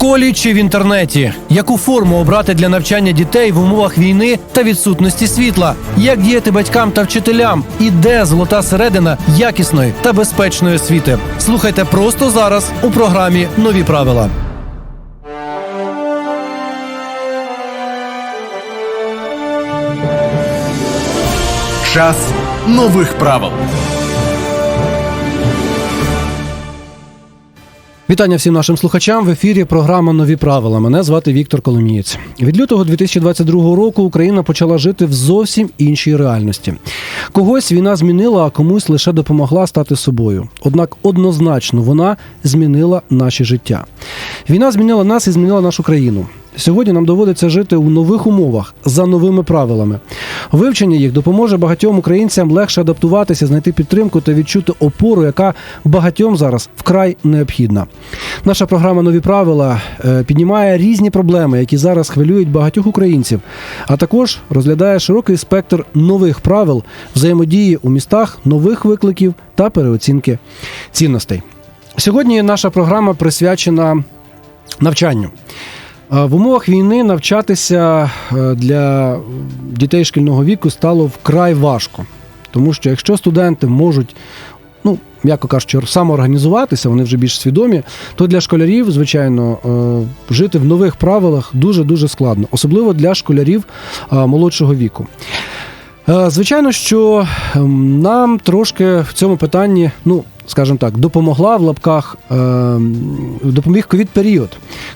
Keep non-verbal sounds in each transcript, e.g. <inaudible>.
школі чи в інтернеті? Яку форму обрати для навчання дітей в умовах війни та відсутності світла? Як діяти батькам та вчителям? І де золота середина якісної та безпечної освіти? Слухайте просто зараз у програмі Нові правила. Час нових правил. Вітання всім нашим слухачам. В ефірі програма Нові правила. Мене звати Віктор Коломієць. Від лютого 2022 року Україна почала жити в зовсім іншій реальності. Когось війна змінила, а комусь лише допомогла стати собою. Однак однозначно вона змінила наше життя. Війна змінила нас і змінила нашу країну. Сьогодні нам доводиться жити у нових умовах за новими правилами. Вивчення їх допоможе багатьом українцям легше адаптуватися, знайти підтримку та відчути опору, яка багатьом зараз вкрай необхідна. Наша програма Нові правила е, піднімає різні проблеми, які зараз хвилюють багатьох українців, а також розглядає широкий спектр нових правил взаємодії у містах, нових викликів та переоцінки цінностей. Сьогодні наша програма присвячена навчанню. В умовах війни навчатися е, для дітей шкільного віку стало вкрай важко, тому що якщо студенти можуть, ну м'яко кажучи, самоорганізуватися, вони вже більш свідомі, то для школярів, звичайно, е, жити в нових правилах дуже дуже складно, особливо для школярів е, молодшого віку. Звичайно, що ем, нам трошки в цьому питанні, ну скажімо так, допомогла в лапках ем, допоміг ковід період,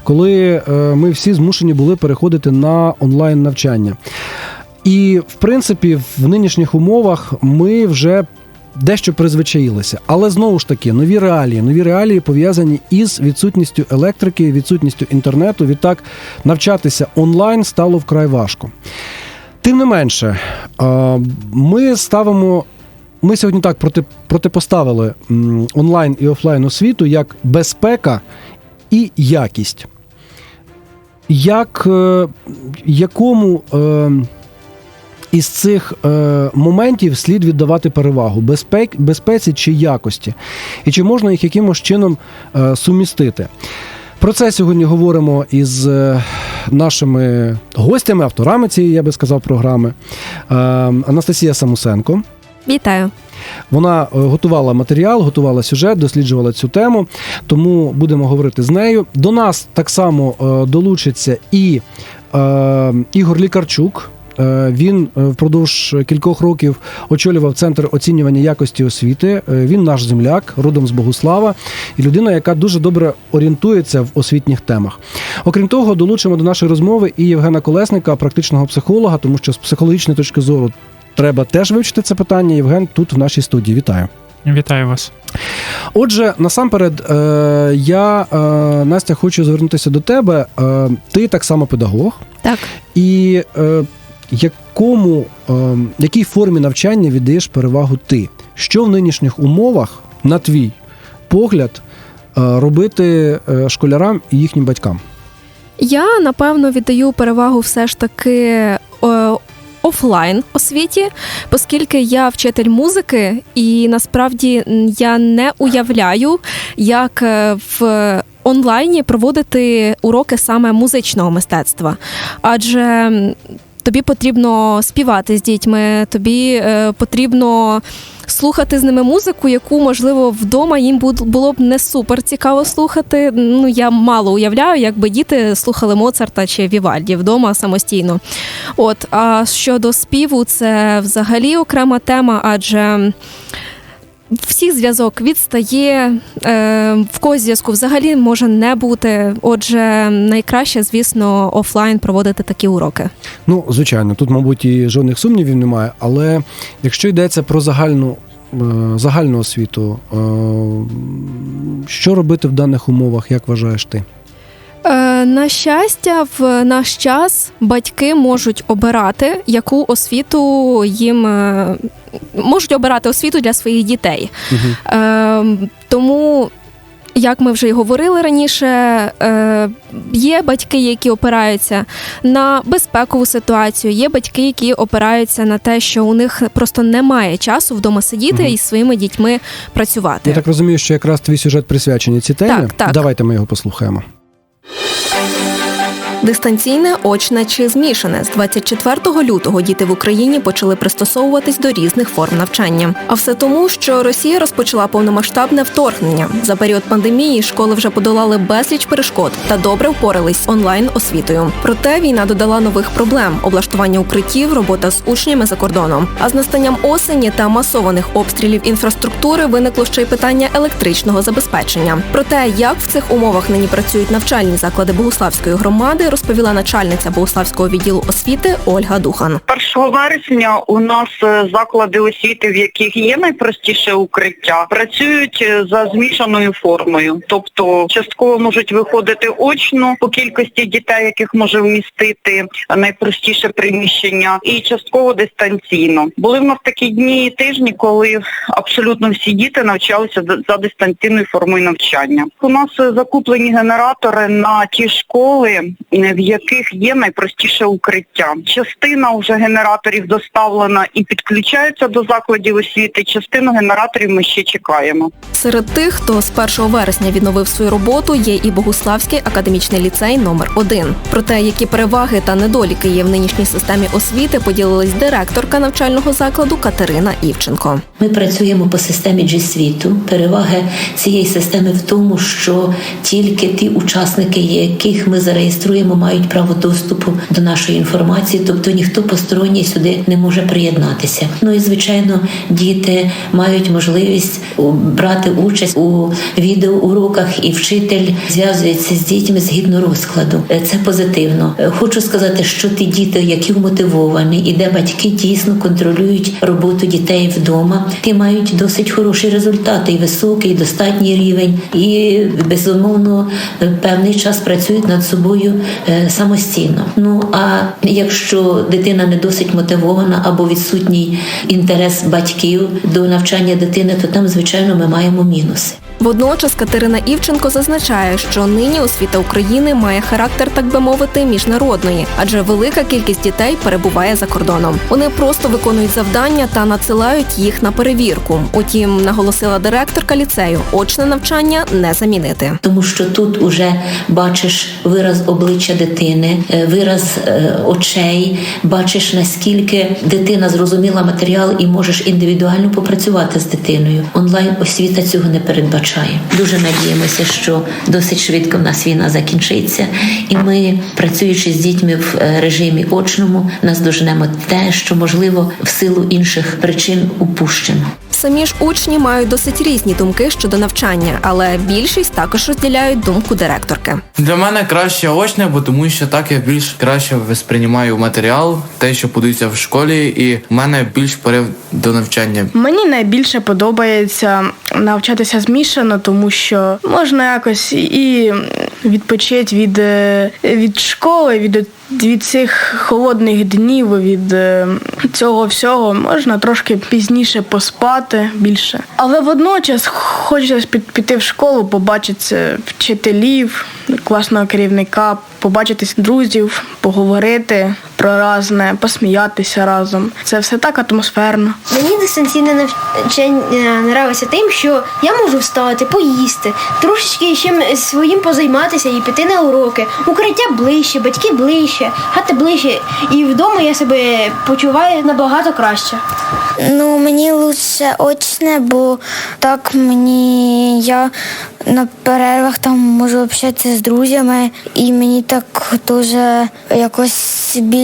коли е, ми всі змушені були переходити на онлайн навчання. І в принципі, в нинішніх умовах ми вже дещо призвичаїлися. Але знову ж таки, нові реалії, нові реалії пов'язані із відсутністю електрики, відсутністю інтернету. Відтак навчатися онлайн стало вкрай важко. Тим не менше, е, ми ставимо. Ми сьогодні так проти, протипоставили онлайн і офлайн освіту як безпека і якість. Як, е, якому е, із цих е, моментів слід віддавати перевагу безпек, безпеці чи якості? І чи можна їх якимось чином е, сумістити? Про це сьогодні говоримо із е, нашими гостями, авторами цієї, я би сказав, програми. Е, Анастасія Самусенко. Вітаю. Вона е, готувала матеріал, готувала сюжет, досліджувала цю тему. Тому будемо говорити з нею. До нас так само е, долучиться і е, Ігор Лікарчук. Е, Він впродовж кількох років очолював центр оцінювання якості освіти. Він наш земляк, родом з Богуслава, і людина, яка дуже добре орієнтується в освітніх темах. Окрім того, долучимо до нашої розмови і Євгена Колесника, практичного психолога, тому що з психологічної точки зору треба теж вивчити це питання. Євген тут в нашій студії. Вітаю. Вітаю вас. Отже, насамперед, е, я е, Настя хочу звернутися до тебе. Е, ти так само педагог, Так. і е, якому е, якій формі навчання віддаєш перевагу ти? Що в нинішніх умовах, на твій погляд, е, робити школярам і їхнім батькам? Я напевно віддаю перевагу все ж таки е, офлайн освіті, оскільки я вчитель музики, і насправді я не уявляю, як е, в онлайні проводити уроки саме музичного мистецтва. Адже тобі потрібно співати з дітьми, тобі е, потрібно. Слухати з ними музику, яку можливо вдома їм було б не супер цікаво слухати. Ну я мало уявляю, якби діти слухали Моцарта чи Вівальді вдома самостійно. От а щодо співу, це взагалі окрема тема, адже. Всіх зв'язок відстає, е, в когось зв'язку взагалі може не бути. Отже, найкраще, звісно, офлайн проводити такі уроки. Ну, звичайно, тут, мабуть, і жодних сумнівів немає. Але якщо йдеться про загальну, е, загальну освіту, е, що робити в даних умовах, як вважаєш ти? На щастя, в наш час батьки можуть обирати, яку освіту їм е, можуть обирати освіту для своїх дітей. Угу. Е, тому. Як ми вже й говорили раніше, е, є батьки, які опираються на безпекову ситуацію, є батьки, які опираються на те, що у них просто немає часу вдома сидіти Мгм. і своїми дітьми працювати. Я так розумію, що якраз твій сюжет присвячений цій темі. Так, так. Давайте ми його послухаємо. Дистанційне, очне чи змішане з 24 лютого діти в Україні почали пристосовуватись до різних форм навчання. А все тому, що Росія розпочала повномасштабне вторгнення. За період пандемії школи вже подолали безліч перешкод та добре впорались онлайн освітою. Проте війна додала нових проблем: облаштування укриттів, робота з учнями за кордоном. А з настанням осені та масованих обстрілів інфраструктури виникло ще й питання електричного забезпечення. Про те, як в цих умовах нині працюють навчальні заклади Богуславської громади, розповіла начальниця Богуславського відділу освіти Ольга Духан. 1 вересня у нас е, заклади освіти, в яких є найпростіше укриття, працюють е, за змішаною формою. Тобто частково можуть виходити очно по кількості дітей, яких може вмістити найпростіше приміщення, і частково дистанційно. Були в нас такі дні і тижні, коли абсолютно всі діти навчалися за дистанційною формою навчання. У нас е, закуплені генератори на ті школи, е, в яких є найпростіше укриття. Частина вже генераторів доставлена і підключається до закладів освіти. Частину генераторів ми ще чекаємо. Серед тих, хто з 1 вересня відновив свою роботу, є і Богуславський академічний ліцей номер 1 Про те, які переваги та недоліки є в нинішній системі освіти, поділилась директорка навчального закладу Катерина Івченко. Ми працюємо по системі G світу. Переваги цієї системи в тому, що тільки ті учасники, яких ми зареєструємо, мають право доступу до нашої інформації, тобто ніхто посторонній сюди не може приєднатися. Ну і звичайно, діти мають можливість брати участь у відеоуроках, і вчитель зв'язується з дітьми згідно розкладу. Е, Це позитивно. Е, Хочу сказати, що ті діти, які вмотивовані, і де батьки дійсно контролюють роботу дітей вдома, ті мають досить хороші результати, і високий, і достатній рівень, і безумовно е, певний час працюють над собою самостійно. Ну а якщо дитина не досить мотивована або відсутній інтерес батьків до навчання дитини, то там звичайно ми маємо мінуси. Водночас Катерина Івченко зазначає, що нині освіта України має характер, так би мовити, міжнародної, адже велика кількість дітей перебуває за кордоном. Вони просто виконують завдання та надсилають їх на перевірку. Утім, наголосила директорка ліцею, очне навчання не замінити. тому що тут уже бачиш вираз обличчя дитини, е, вираз е, очей, бачиш наскільки дитина зрозуміла матеріал і можеш індивідуально попрацювати з дитиною. Онлайн освіта цього не передбачає. Дуже надіємося, що досить швидко в нас війна закінчиться, і ми, працюючи з дітьми в е, режимі очному, наздожнемо те, що можливо в силу інших причин упущено. Самі ж учні мають досить різні думки щодо навчання, але більшість також розділяють думку директорки. Для мене краще очне, бо тому що так я більш краще восприймаю матеріал, те, що подаються в школі, і в мене більш порив до навчання. Мені найбільше подобається навчатися змішано, тому що можна якось і відпочити від, е, від школи, від, від цих холодних днів, від е, цього всього. Можна трошки пізніше поспати більше. Але водночас хочеться піти в школу, побачити вчителів, класного керівника, побачити друзів, поговорити про разне, посміятися разом. Це все так атмосферно. Мені дистанційне навчання нравиться тим, що я можу встати, поїсти, трошечки чим своїм позайматися і піти на уроки. Укриття ближче, батьки ближче, хата ближче. І вдома я себе почуваю набагато краще. Ну, мені лучше очне, бо так мені я на перервах там можу общатися з друзями, і мені так дуже якось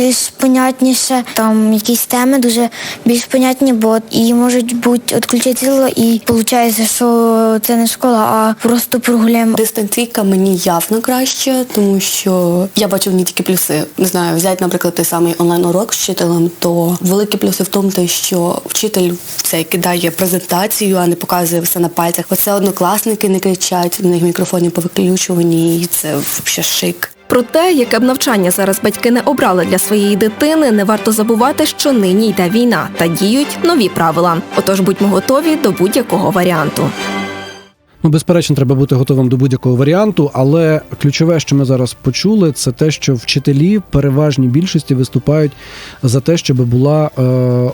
більш понятніше. Там якісь теми дуже більш понятні, бо і можуть бути відключити світло, і виходить, що це не школа, а просто прогуляємо. Дистанційка мені явно краще, тому що я бачу в ній тільки плюси. Не знаю, взяти, наприклад, той самий онлайн-урок з вчителем, то великі плюси в тому, що вчитель це кидає презентацію, а не показує все на пальцях. Оце однокласники не кричать, у них мікрофони повиключувані, і це взагалі шик. Про те, яке б навчання зараз батьки не обрали для своєї дитини, не варто забувати, що нині йде війна та діють нові правила. Отож будьмо готові до будь-якого варіанту. Ну, безперечно, треба бути готовим до будь-якого варіанту, але ключове, що ми зараз почули, це те, що вчителі в переважній більшості виступають за те, щоб була е,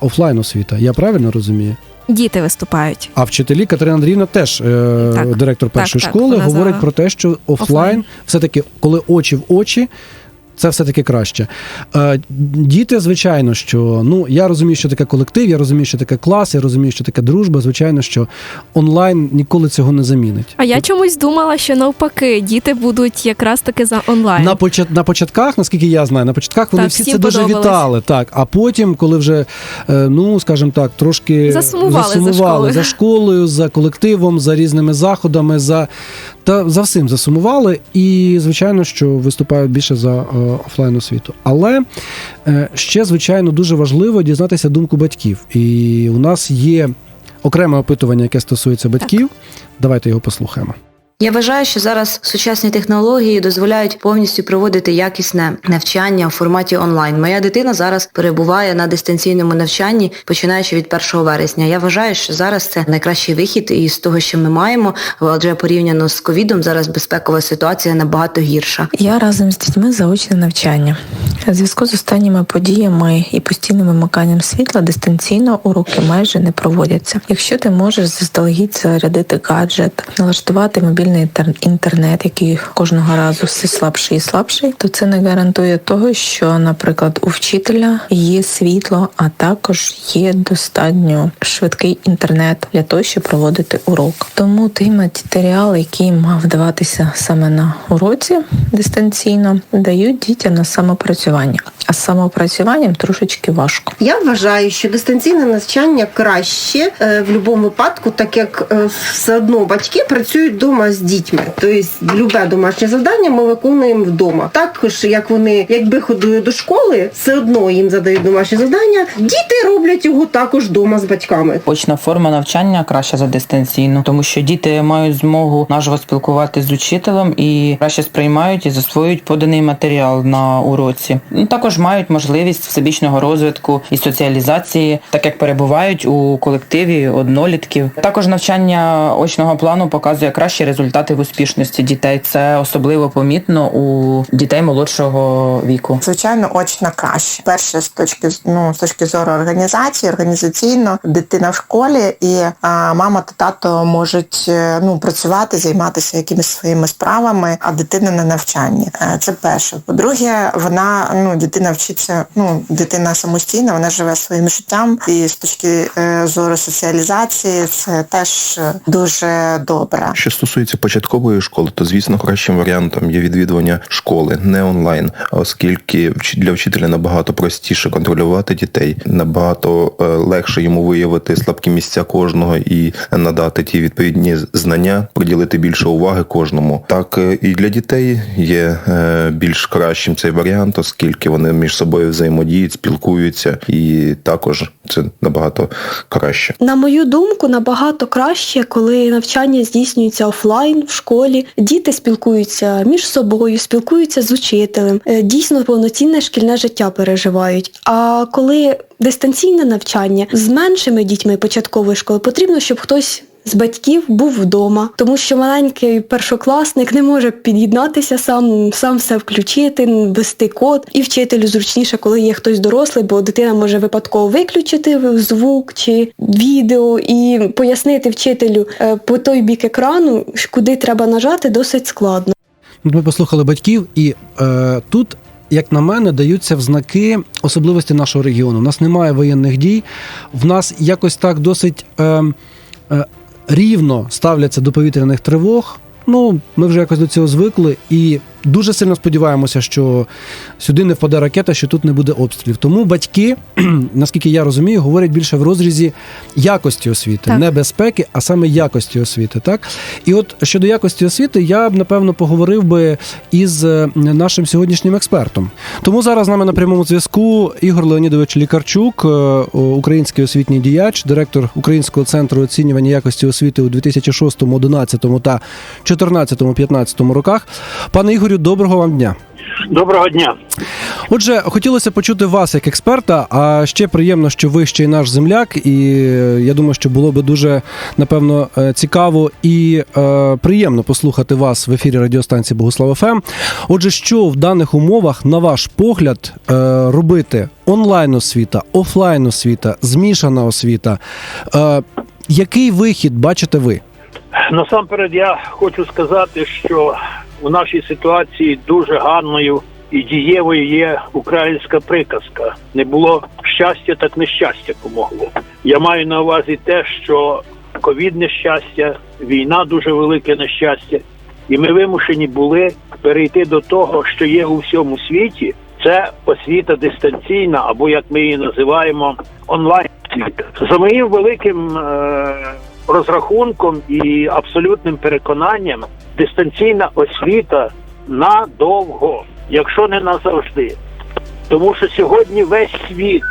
офлайн освіта. Я правильно розумію? Діти виступають. А вчителі Катерина Андріївна теж е, Так. директор першої так, школи, вона говорить за про те, що офлайн, офлайн. все таки, коли очі в очі. Це все таки краще. Е, діти, звичайно, що ну я розумію, що таке колектив, я розумію, що таке клас, я розумію, що таке дружба. Звичайно, що онлайн ніколи цього не замінить. А я чомусь думала, що навпаки, діти будуть якраз таки за онлайн. На почат на початках, наскільки я знаю, на початках вони Так, всі це дуже вітали. Так, а потім, коли вже е, ну скажімо так, трошки Засумували за засумували школою. за школою, за колективом, за різними заходами, за та за всім засумували. І звичайно, що виступають більше за е, офлайн освіту. Але е, ще звичайно дуже важливо дізнатися думку батьків. І у нас є окреме опитування, яке стосується батьків. Давайте його послухаємо. Я вважаю, що зараз сучасні технології дозволяють повністю проводити якісне навчання в форматі онлайн. Моя дитина зараз перебуває на дистанційному навчанні, починаючи від 1 вересня. Я вважаю, що зараз це найкращий вихід із того, що ми маємо, адже порівняно з ковідом зараз безпекова ситуація набагато гірша. Я разом з дітьми заочне навчання. У зв'язку з останніми подіями і постійним вимиканням світла дистанційно уроки майже не проводяться. Якщо ти можеш заздалегідь зарядити гаджет, налаштувати мобільний інтер- інтернет, який кожного разу все слабший і слабший, то це не гарантує того, що, наприклад, у вчителя є світло, а також є достатньо швидкий інтернет для того, щоб проводити урок. Тому той матеріал, який мав даватися саме на уроці дистанційно, дають дітям на самопрацювання. А самопрацюванням трошечки важко. Я вважаю, що дистанційне навчання краще е, в будь-якому випадку, так як е, все одно батьки працюють вдома з дітьми. Тобто, любе домашнє завдання ми виконуємо вдома. Також як вони, якби ходили до школи, все одно їм задають домашнє завдання. Діти роблять його також вдома з батьками. Очна форма навчання краща за дистанційну, тому що діти мають змогу наживо спілкуватися з учителем і краще сприймають і засвоюють поданий матеріал на уроці. Ну, Також мають можливість всебічного розвитку і соціалізації, так як перебувають у колективі однолітків. Також навчання очного плану показує кращі результати в успішності дітей. Це особливо помітно у дітей молодшого віку. Звичайно, очно краще. Перше з точки з- ну з точки зору організації, організаційно дитина в школі і а, мама та тато можуть е, ну працювати, займатися якимись своїми справами, а дитина на навчанні. Е, Це перше. По-друге, вона ну дитина вчиться. Ну дитина самостійна, вона живе своїм життям, і з точки е, зору соціалізації це теж дуже добре. Що стосується початкової школи, то звісно кращим варіантом є відвідування школи, не онлайн, оскільки для вчителя набагато простіше контролювати дітей, набагато е, легше йому виявити слабкі місця кожного і надати ті відповідні знання, приділити більше уваги кожному. Так е, і для дітей є е, більш кращим цей варіант, оскільки вони між собою взаємодіють, спілкуються, і також це набагато краще. На мою думку, набагато краще, коли навчання здійснюється офлайн в школі. Діти спілкуються між собою, спілкуються з учителем, е, дійсно повноцінне шкільне життя переживають. А коли дистанційне навчання з меншими дітьми початкової школи, потрібно, щоб хтось. З батьків був вдома, тому що маленький першокласник не може під'єднатися сам, сам все включити, ввести код. І вчителю зручніше, коли є хтось дорослий, бо дитина може випадково виключити звук чи відео і пояснити вчителю е, по той бік екрану, куди треба нажати, досить складно. Ми послухали батьків, і е, тут, як на мене, даються взнаки особливості нашого регіону. У нас немає воєнних дій, в нас якось так досить е, е, рівно ставляться до повітряних тривог. Ну, ми вже якось до цього звикли і дуже сильно сподіваємося, що сюди не впаде ракета, що тут не буде обстрілів. Тому батьки, <clears throat> наскільки я розумію, говорять більше в розрізі якості освіти, Так. не безпеки, а саме якості освіти. Так і от щодо якості освіти, я б напевно поговорив би із е, нашим сьогоднішнім експертом. Тому зараз з нами на прямому зв'язку Ігор Леонідович Лікарчук, е, український освітній діяч, директор Українського центру оцінювання якості освіти у 2006, 2011 та 2014-2015 роках. Пане Ігорю, доброго вам дня. Доброго дня. Отже, хотілося почути вас як експерта. А ще приємно, що ви ще й наш земляк, і е, я думаю, що було би дуже напевно е, цікаво і е, приємно послухати вас в ефірі радіостанції Богослав ФМ. Отже, що в даних умовах, на ваш погляд, е, робити онлайн освіта, офлайн освіта, змішана освіта? Е, який вихід бачите ви? Насамперед я хочу сказати, що у нашій ситуації дуже гарною і дієвою є українська приказка. Не було щастя, так нещастя помогло. Я маю на увазі те, що ковід нещастя, війна дуже велике нещастя, і ми вимушені були перейти до того, що є у всьому світі. Це освіта дистанційна, або як ми її називаємо, онлайн освіта. За моїм великим е- розрахунком і абсолютним переконанням, дистанційна освіта надовго, якщо не назавжди. Тому що сьогодні весь світ,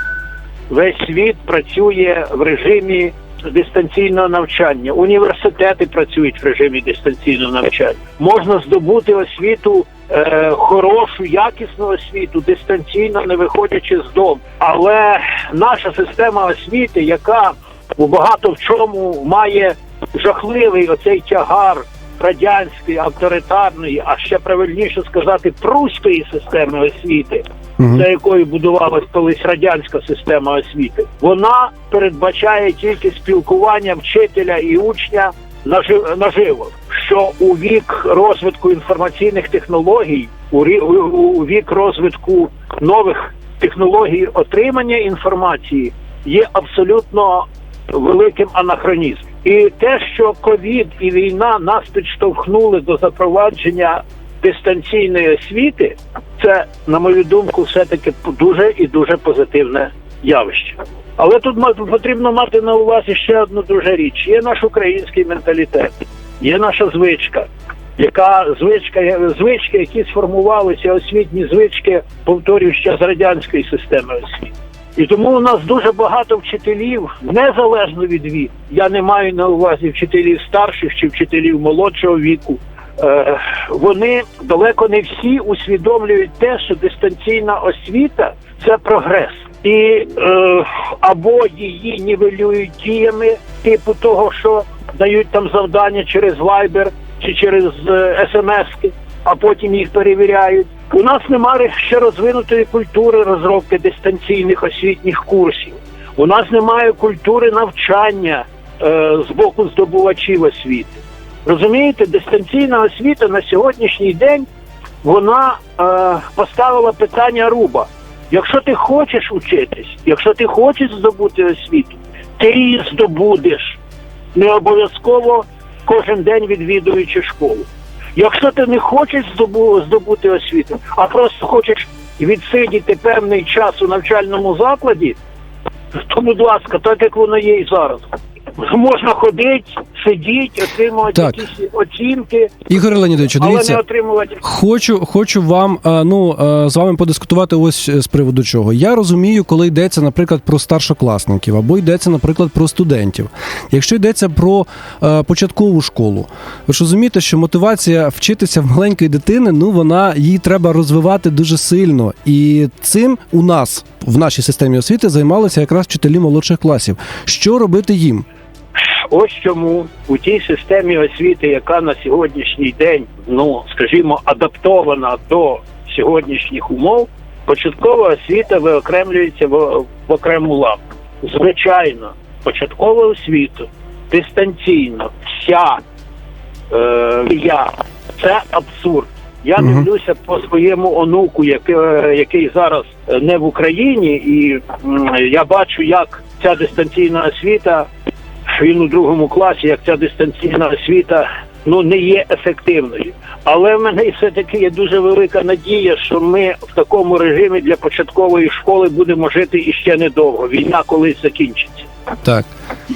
весь світ працює в режимі дистанційного навчання. Університети працюють в режимі дистанційного навчання. Можна здобути освіту. е, Хорошу, якісну освіту дистанційно не виходячи з дому. Але наша система освіти, яка у багато в чому має жахливий оцей тягар радянської, авторитарної, а ще правильніше сказати, пруської системи освіти, за якою будувалась колись радянська система освіти, вона передбачає тільки спілкування вчителя і учня наживо. Що у вік розвитку інформаційних технологій, у рі- у- у вік розвитку нових технологій отримання інформації є абсолютно великим анахронізмом. І те, що ковід і війна нас підштовхнули до запровадження дистанційної освіти, це, на мою думку, все-таки дуже і дуже позитивне явище. Але тут потрібно мати на увазі ще одну дуже річ: є наш український менталітет, є наша звичка. Яка звичка, звички, які сформувалися, освітні звички, повторюю, ще з радянської системи освіти. І тому у нас дуже багато вчителів, незалежно від віку. Я не маю на увазі вчителів старших чи вчителів молодшого віку. Е, вони далеко не всі усвідомлюють те, що дистанційна освіта це прогрес. І е, або її нівелюють діями, типу того, що дають там завдання через Viber чи через е, смс а потім їх перевіряють. У нас немає ще розвинутої культури розробки дистанційних освітніх курсів. У нас немає культури навчання е, з боку здобувачів освіти. Розумієте, дистанційна освіта на сьогоднішній день вона е, поставила питання руба. Якщо ти хочеш учитись, якщо ти хочеш здобути освіту, ти її здобудеш. Не обов'язково кожен день відвідуючи школу. Якщо ти не хочеш здобу- здобути освіту, а просто хочеш відсидіти певний час у навчальному закладі, то, будь ласка, так як воно є і зараз. Можна ходити, сидіти, отримувати Так. якісь оцінки, Ігор Леонідович, але не отримувати. Хочу, хочу вам е, ну е, з вами подискутувати ось е, з приводу чого. Я розумію, коли йдеться, наприклад, про старшокласників або йдеться, наприклад, про студентів. Якщо йдеться про початкову школу, ви ж розумієте, що мотивація вчитися в маленької дитини, ну вона її треба розвивати дуже сильно. І цим у нас в нашій системі освіти займалися якраз вчителі молодших класів. Що робити їм? Ось чому у тій системі освіти, яка на сьогоднішній день, ну скажімо, адаптована до сьогоднішніх умов, початкова освіта виокремлюється в, в окрему лапу. Звичайно, початкова освіта дистанційно, вся е, я це абсурд. Я Мгм. дивлюся по своєму онуку, який, який зараз е, не в Україні, і м, я бачу, як ця дистанційна освіта він у другому класі, як ця дистанційна освіта ну не є ефективною. Але в мене все таки є дуже велика надія, що ми в такому режимі для початкової школи будемо жити іще недовго. Війна колись закінчиться. Так.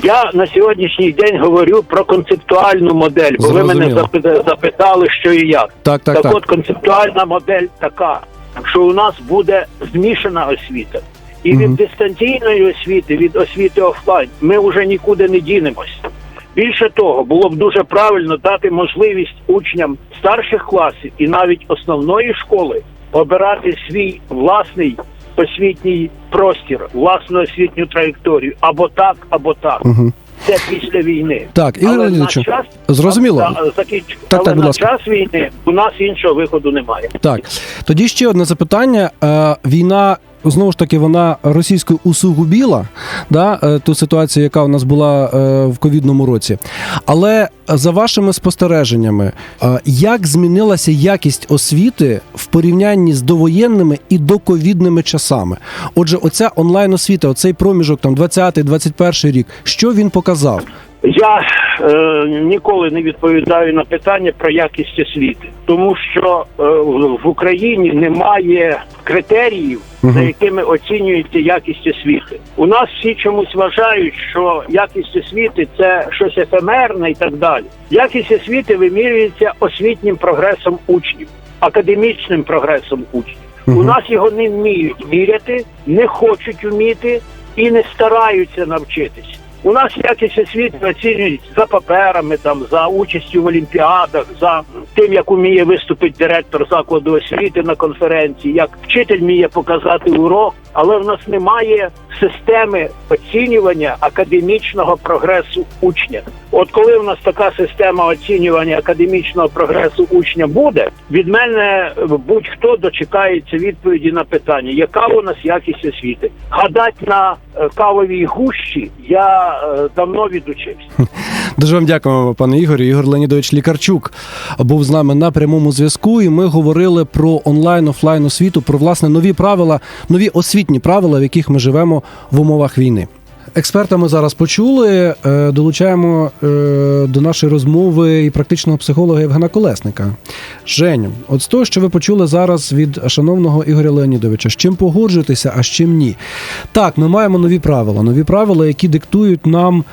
Я на сьогоднішній день говорю про концептуальну модель, бо ви мене запитали, що і як. Так, так, так. от концептуальна модель така, що у нас буде змішана освіта. І від дистанційної освіти, від освіти офлайн, ми вже нікуди не дінемось. Більше того, було б дуже правильно дати можливість учням старших класів і навіть основної школи обирати свій власний освітній простір, власну освітню траєкторію або так, або так. Угу. Це після війни. Так, Але на час зрозуміло. А, а, закінчу. Так, Але так, на час війни у нас іншого виходу немає. Так, тоді ще одне запитання. Е, війна знову ж таки вона російською усугубіла да, е, ту ситуацію, яка у нас була е, в ковідному році. Але за вашими спостереженнями, е, як змінилася якість освіти в порівнянні з довоєнними і доковідними часами? Отже, оця онлайн освіта, оцей проміжок там 20-21 рік, що він показав? Я е, ніколи не відповідаю на питання про якість освіти, тому що е, в Україні немає критеріїв, за якими оцінюється якість освіти. У нас всі чомусь вважають, що якість освіти це щось ефемерне і так далі. Якість освіти вимірюється освітнім прогресом учнів, академічним прогресом учнів. У нас його не вміють міряти, не хочуть вміти і не стараються навчитись. У нас якість освіти оцінюють за паперами, там за участю в олімпіадах, за тим, як уміє виступити директор закладу освіти на конференції, як вчитель вміє показати урок, але в нас немає системи оцінювання академічного прогресу учня. От коли в нас така система оцінювання академічного прогресу учня буде, від мене будь-хто дочекається відповіді на питання, яка у нас якість освіти. Гадать на е, кавовій гущі я е, давно відучився. Дуже вам дякуємо, пане Ігорю. Ігор Леонідович Лікарчук був з нами на прямому зв'язку, і ми говорили про онлайн офлайн освіту, про власне нові правила, нові освітні правила, в яких ми живемо в умовах війни. Експерта ми зараз почули. Е, Долучаємо е, до нашої розмови і практичного психолога Євгена Колесника. Женю, от з того, що ви почули зараз від шановного Ігоря Леонідовича, з чим погоджуєтеся, а з чим ні? Так, ми маємо нові правила, нові правила, які диктують нам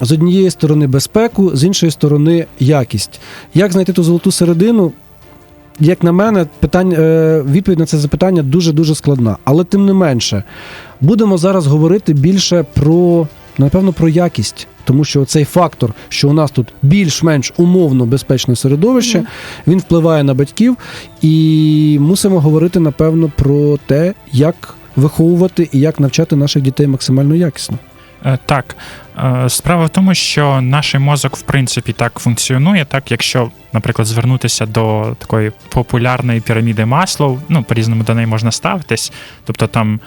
з однієї сторони безпеку, з іншої сторони якість. Як знайти ту золоту середину? Як на мене, питання, е, відповідь на це запитання дуже дуже складна. Але тим не менше, будемо зараз говорити більше про напевно про якість, тому що цей фактор, що у нас тут більш-менш умовно безпечне середовище, він впливає на батьків, і мусимо говорити напевно про те, як виховувати і як навчати наших дітей максимально якісно. Е, Так, Е, справа в тому, що наш мозок в принципі так функціонує, так якщо, наприклад, звернутися до такої популярної піраміди Маслоу, ну по-різному до неї можна ставитись. Тобто там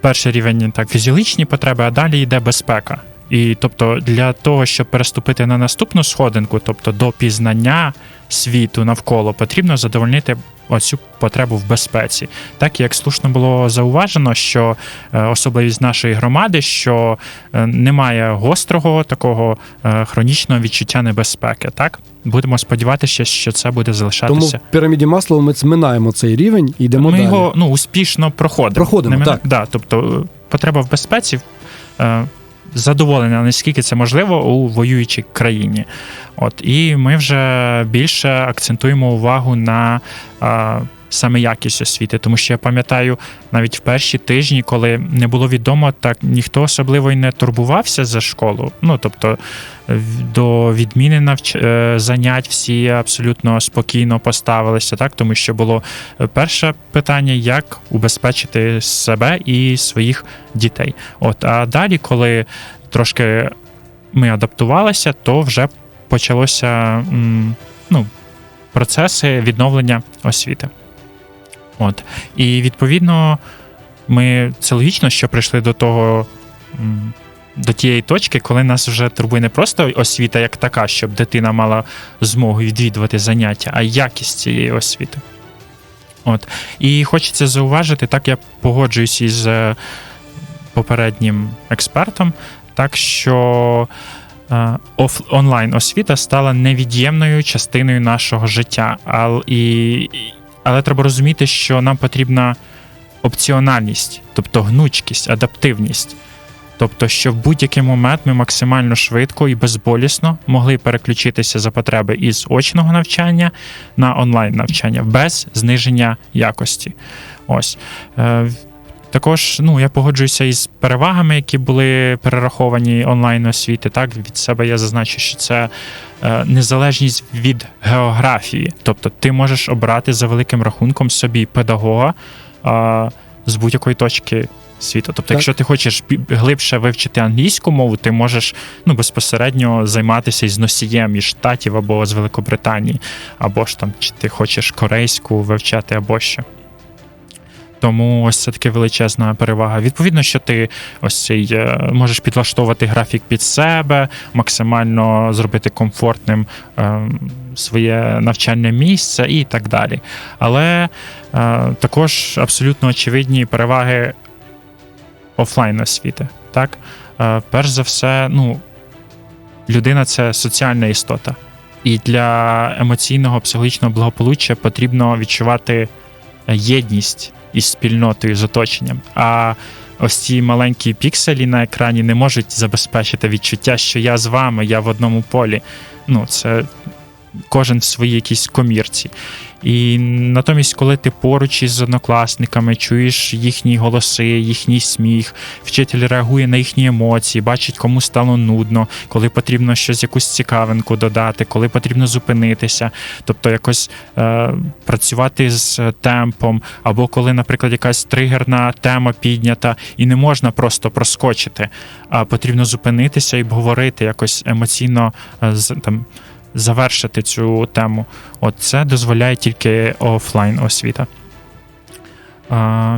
перший рівень так фізіологічні потреби, а далі йде безпека. І тобто для того, щоб переступити на наступну сходинку, тобто до пізнання світу навколо, потрібно задовольнити оцю потребу в безпеці. Так як слушно було зауважено, що е, особливість нашої громади, що е, немає гострого такого е, хронічного відчуття небезпеки. Так будемо сподіватися, що це буде Тому залишатися. в піраміді масло ми зминаємо цей рівень і йдемо Ми далі. його ну успішно проходимо. Проходимо, Не ми- так. Да, тобто е, потреба в безпеці. задоволення, Задоволена, наскільки це можливо у воюючій країні. От і ми вже більше акцентуємо увагу на а, саме якість освіти, тому що я пам'ятаю навіть в перші тижні, коли не було відомо, так ніхто особливо й не турбувався за школу. Ну тобто до відміни навч... е, занять всі абсолютно спокійно поставилися, так тому що було е, перше питання, як убезпечити себе і своїх дітей. От а далі, коли трошки ми адаптувалися, то вже почалося ну, процеси відновлення освіти. От. І відповідно, ми це логічно, що прийшли до того. До тієї точки, коли нас вже турбує не просто освіта як така, щоб дитина мала змогу відвідувати заняття, а якість цієї освіти. От. І хочеться зауважити, так я погоджуюсь із е, попереднім експертом, так що е, онлайн освіта стала невід'ємною частиною нашого життя. І, але треба розуміти, що нам потрібна опціональність, тобто гнучкість, адаптивність. Тобто, що в будь-який момент ми максимально швидко і безболісно могли переключитися за потреби із очного навчання на онлайн навчання без зниження якості. Ось. Також ну, я погоджуюся із перевагами, які були перераховані онлайн освіти. Так, від себе я зазначу, що це е, незалежність від географії. Тобто ти можеш обрати за великим рахунком собі педагога з будь-якої точки світу. Тобто, Так. якщо ти хочеш глибше вивчити англійську мову, ти можеш ну, безпосередньо займатися із носієм із Штатів або з Великобританії, або ж там, чи ти хочеш корейську вивчати, або що. Тому ось це таки величезна перевага. Відповідно, що ти ось цей е, можеш підлаштовувати графік під себе, максимально зробити комфортним е, своє навчальне місце і так далі. Але е, також абсолютно очевидні переваги офлайн освіти. Так? Перш за все, ну, людина це соціальна істота. І для емоційного психологічного благополуччя потрібно відчувати єдність із спільнотою, з оточенням. А ось ці маленькі пікселі на екрані не можуть забезпечити відчуття, що я з вами, я в одному полі. Ну, це кожен в своїй якійсь комірці. І натомість, коли ти поруч із однокласниками, чуєш їхні голоси, їхній сміх, вчитель реагує на їхні емоції, бачить, кому стало нудно, коли потрібно щось якусь цікавинку додати, коли потрібно зупинитися, тобто якось е, працювати з темпом, або коли, наприклад, якась тригерна тема піднята, і не можна просто проскочити, а потрібно зупинитися і обговорити якось емоційно е, з там завершити цю тему. От це дозволяє тільки офлайн освіта.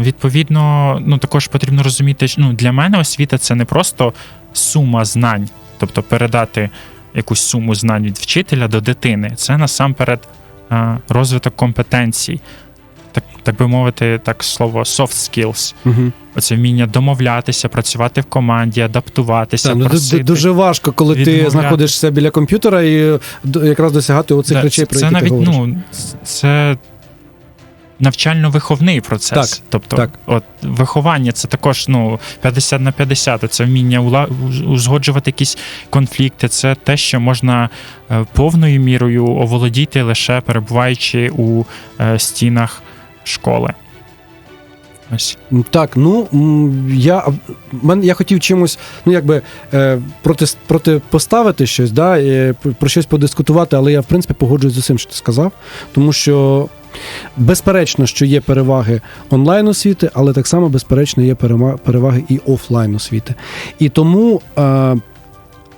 Відповідно, ну також потрібно розуміти, що ну, для мене освіта це не просто сума знань, тобто передати якусь суму знань від вчителя до дитини. Це насамперед розвиток компетенцій. Так, би мовити, так слово soft skills. Угу. Оце вміння домовлятися, працювати в команді, адаптуватися. Так, ну, просити. дуже важко, коли ти знаходишся біля комп'ютера і якраз досягати оцих Да, речей, про це які навіть ти говориш. ну це навчально-виховний процес. Так, тобто, так. от виховання це також ну 50 на 50. Це вміння ула- узгоджувати якісь конфлікти. Це те, що можна е, повною мірою оволодіти лише перебуваючи у е, стінах школи. Ось. Так, ну я, мен, я хотів чимось, ну якби е, проти, протипоставити щось, да, е, про- щось подискутувати, але я в принципі погоджуюсь з усім, що ти сказав, тому що безперечно, що є переваги онлайн освіти, але так само безперечно є переваги і офлайн освіти. І тому. Е,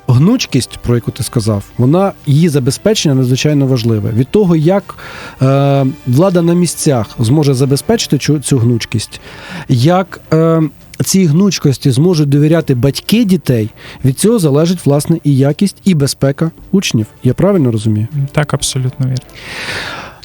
Гнучкість, про яку ти сказав, вона її забезпечення надзвичайно важливе. Від того, як е, влада на місцях зможе забезпечити цю, цю гнучкість, як е, цій гнучкості зможуть довіряти батьки дітей, від цього залежить власне і якість, і безпека учнів. Я правильно розумію? Так, абсолютно вірно.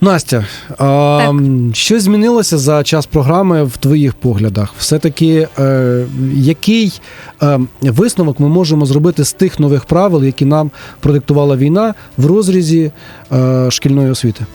Настя, а, що змінилося за час програми в твоїх поглядах? Все-таки е, який е, висновок ми можемо зробити з тих нових правил, які нам продиктувала війна в розрізі е, шкільної освіти?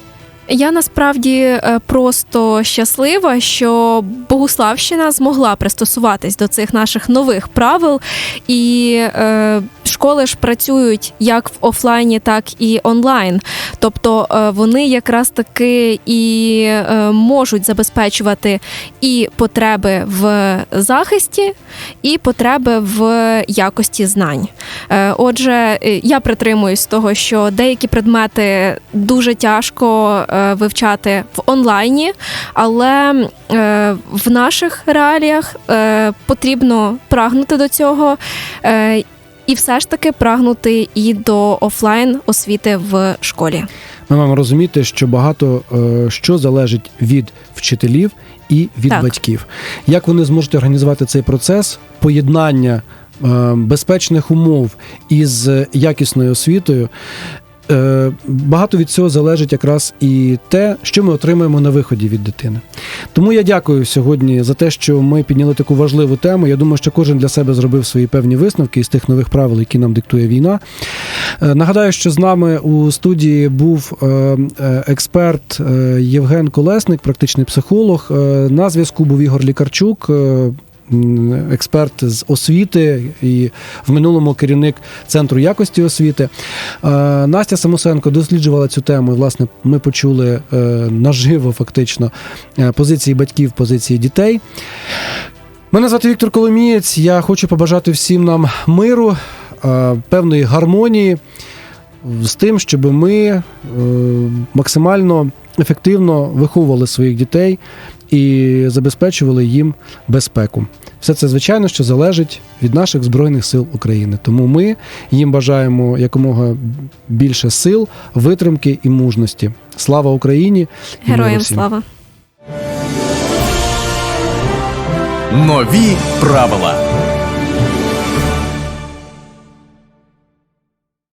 Я насправді е, просто щаслива, що Богуславщина змогла пристосуватись до цих наших нових правил, і е, школи ж працюють як в офлайні, так і онлайн. Тобто е, вони якраз таки і е, можуть забезпечувати і потреби в захисті, і потреби в якості знань. Отже, я притримуюсь того, що деякі предмети дуже тяжко вивчати в онлайні, але е, в наших реаліях е, потрібно прагнути до цього. е, І все ж таки прагнути і до офлайн освіти в школі. Ми маємо розуміти, що багато е, що залежить від вчителів і від Так. батьків. Як вони зможуть організувати цей процес поєднання е, безпечних умов із якісною освітою? Е, Багато від цього залежить якраз і те, що ми отримаємо на виході від дитини. Тому я дякую сьогодні за те, що ми підняли таку важливу тему. Я думаю, що кожен для себе зробив свої певні висновки із тих нових правил, які нам диктує війна. Е, Нагадаю, що з нами у студії був е, експерт Євген Колесник, практичний психолог. На зв'язку був Ігор Лікарчук. Експерт з освіти і в минулому керівник центру якості освіти. Е, Настя Самосенко досліджувала цю тему. І, власне, ми почули е, наживо фактично е, позиції батьків, позиції дітей. Мене звати Віктор Коломієць. Я хочу побажати всім нам миру, певної гармонії з тим, щоб ми максимально ефективно виховували своїх дітей і забезпечували їм безпеку. Все це, звичайно, що залежить від наших Збройних сил України. Тому ми їм бажаємо якомога більше сил, витримки і мужності. Слава Україні! Героям слава! Нові правила.